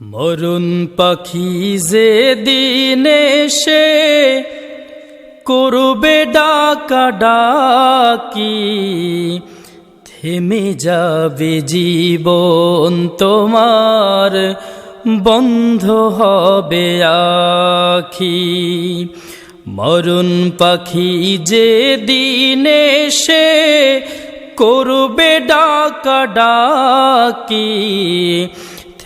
Maroon পাখি যে দিনে সে করবে ডাকা ডাকি, থেমে যাবে জীবন তোমার, বন্ধ হবে আখি। মরুন পাখি যে দিনে সে করবে ডাকা ডাকি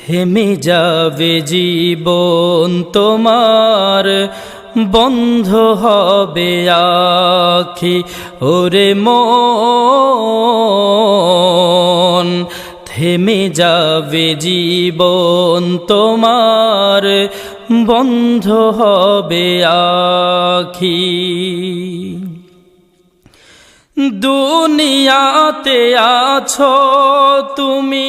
থেমে যাবে জীবন তোমার, বন্ধ হবে আখি, ওরে মন। থেমে যাবে জীবন তোমার, বন্ধ হবে আখি। দুনিয়াতে আছো তুমি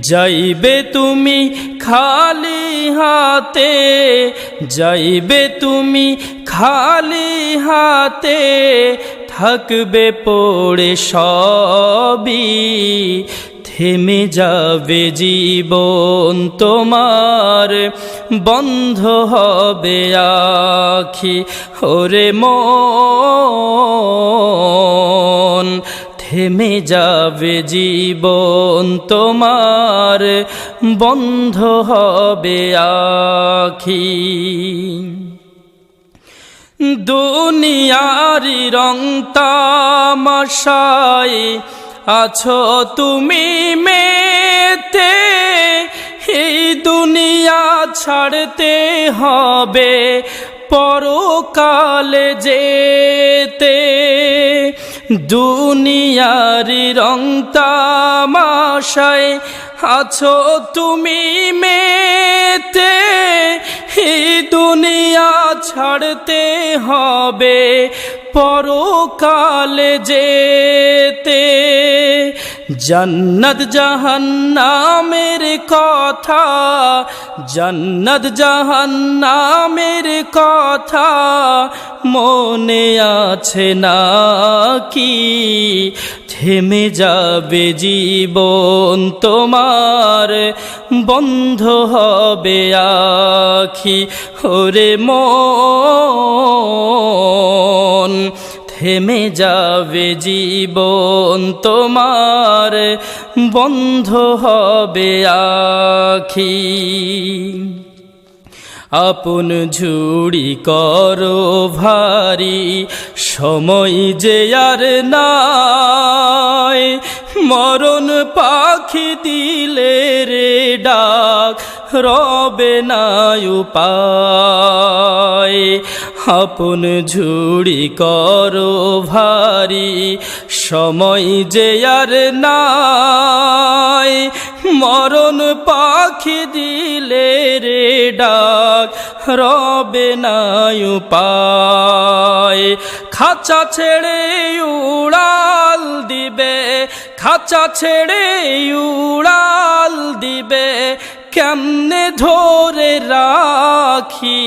যাইবে তুমি খালি হাতে, যাইবে তুমি খালি হাতে, থাকবে পড়ে সবই, থেমে যাবে জীবন তোমার, বন্ধ হবে আখি, ওরে মন। থেমে যাবে জীবন তোমার, বন্ধ হবে আখি। দুনিয়ারি রং তামাশায় আছো তুমি মেতে, এই দুনিয়া ছাড়তে হবে পরকালে যেতে। দুনিয়ারি রং তামাশায় আছো তুমি মেতে দুনিয়া ছাড়তে হবে পরকালে যেতে। জন্নত জাহান্নামের কথা, জন্নত জাহান্নামের কথা মনে আছে না কি থেমে যাবে জীবন তোমার, বন্ধ হবে আখি। ওরে মন থেমে যাবে জীবন তোমার, বন্ধ হবে আখি। আপন ঝুড়ি করো ভারী, সময় যে আর নাই। মরণ পাখি দিলে রে ডাক, রবে না উপায়। আপন ঝুড়ি করো ভারী, সময় যে আর নাই। মরণ পাখি দিলে রে ডাক, রবে না উপায়। খাঁচা ছেড়ে উড়াল দিবে, খাঁচা ছেড়ে উড়াল দিবে, কেমনে ধরে রাখি?